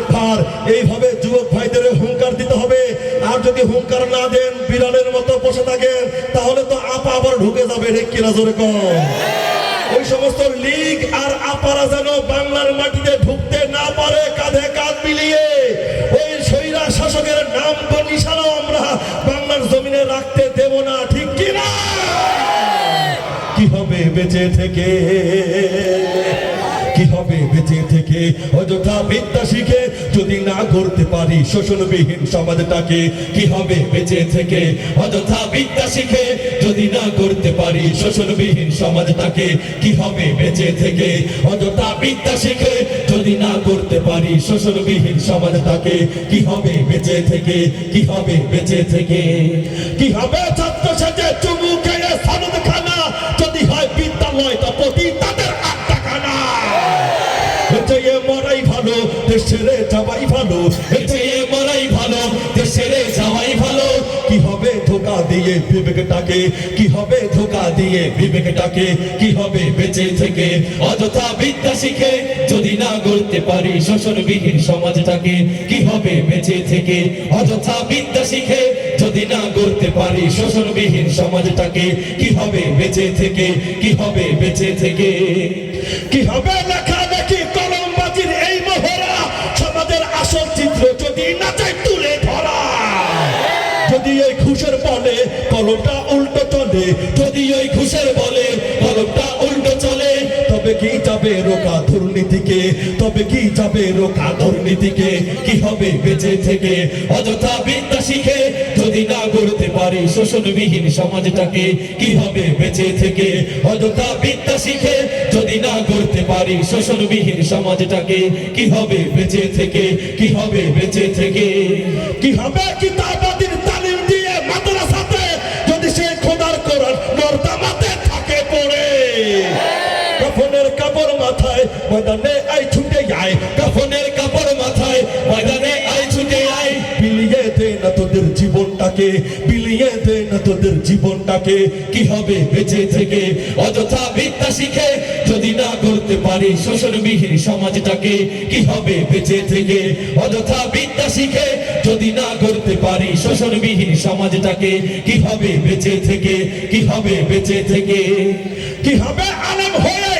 আরেকবার এইভাবে যুবক ভাইদের হুঙ্কার দিতে হবে। আর যদি হুঙ্কার না দেন বিড়ালের মতো বসে থাকেন, তাহলে তো আপা আবার ঢুকে যাবে কিনা জোরে কম ওই সমস্ত লীগ আর আপারা যেন বাংলার মাটিতে ঢুকতে না পারে, কাঁধে কাঁধ মিলিয়ে। ওই সৈরা শাসকের নাম তো নিশানাও আমরা বাংলার জমিনে রাখতে দেব না, ঠিক কিনা? কি হবে বেঁচে থেকে? কি হবে? বেঁচে থেকে অযথা বিদ্যা শিখে যদি না করতে পারি শোষণবিহীন সমাজটাকে, কি হবে? বেঁচে থেকে অযথা বিদ্যা শিখে যদি না করতে পারি শোষণবিহীন সমাজটাকে, কি হবে? বেঁচে থেকে অযথা বিদ্যা শিখে যদি না করতে পারি শোষণবিহীন সমাজটাকে, কি হবে? বেঁচে থেকে, কি হবে? বেঁচে থেকে। কি হবে ছাত্র সাথে চুমু খেয়ে খানা? যদি হয় বিদ্যালয় তা ভালো দেশ যাওয়াই ভালো এটাই মরাই ভালো দেশ ছেড়ে যাওয়াই ভালো। কি হবে ধোকা দিয়ে বিবেকটাকে? কি হবে ধোকা দিয়ে বিবেকটাকে? কি হবে বেঁচে থেকে? অযথা বিদ্যা শিখে যদি না গড়তে পারি শোষণবিহীন সমাজটাকে, কি হবে বেঁচে থেকে? অযথা বিদ্যা শিখে যদি না গড়তে পারি শোষণবিহীন সমাজটাকে, কি হবে বেঁচে থেকে? কি হবে বেঁচে থেকে? কি হবে যদি এই ঘুষের বলে, কলমটা উল্টো চলে। যদি ওই ঘুষের বলে, কলমটা উল্টো চলে, তবে কি যাবে রোকা দুর্নীতিকে? তবে কি যাবে রোকা দুর্নীতিকে? কি হবে বেঁচে থেকে? অযথা বিদ্যা শিখে যদি না গড়তে পারি শোষণবিহীন সমাজটাকে, কি হবে বেঁচে থেকে? অযথা বিদ্যা শিখে যদি না গড়তে পারি শোষণবিহীন সমাজটাকে, কি হবে বেঁচে থেকে? কি হবে বেঁচে থেকে? কি হবে? কিতাবাদির ময়দানে আই ছুটে যায় কাফনের কাপড় মাথায় ময়দানে আই ছুটে আয় বিলিয়ে দে না তোদের জীবনটাকে, বিলিয়ে দে না তোদের জীবনটাকে। কি হবে বেঁচে থেকে? অযথা বিদ্যা শিখে যদি না করতে পারি শোষণবিহীন সমাজটাকে, কি হবে বেঁচে থেকে? অযথা বিদ্যা শিখে যদি না করতে পারি শোষণবিহীন সমাজটাকে, কি হবে বেঁচে থেকে? কি হবে বেঁচে থেকে? কি হবে আলম হয়ে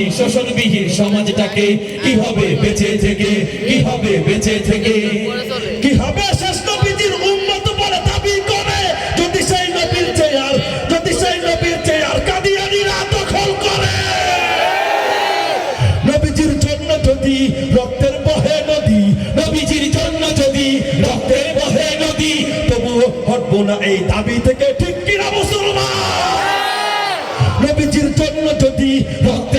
পারি শোষণবিহীন সমাজটাকে কি হবে বেঁচে থেকে? কি হবে বেঁচে থেকে? কি হবে উম্মত বলে দাবি করে? যদি সেই নবীর চেয়ার যদি সেই নবীর চেয়ার দখল করে? নবীজির জন্য যদি রক্তের বহে নদী, নবীজির জন্য যদি রক্তের বহে নদী, তবুও হটবো না এই দাবি থেকে। ঠিক কিনা মুসলমান? নবীজির জন্য যদি রক্তের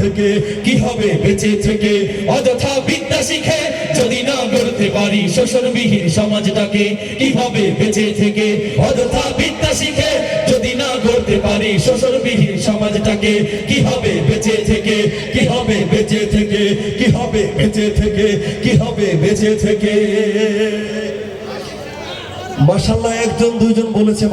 থেকে কি হবে? বেঁচে থেকে। অযথা বিদ্যা শিখে যদি না গড়তে পারি শোষণবিহীন সমাজটাকে, কীভাবে বেঁচে থেকে? অযথা বিদ্যা শিখে যদি না গড়তে পারি শোষণবিহীন সমাজটাকে কি হবে বেঁচে থেকে? কি হবে বেঁচে থেকে? কি হবে বেঁচে থেকে? কি হবে বেঁচে থেকে? মাসাল্লাহ একজন, দুইজন বলেছে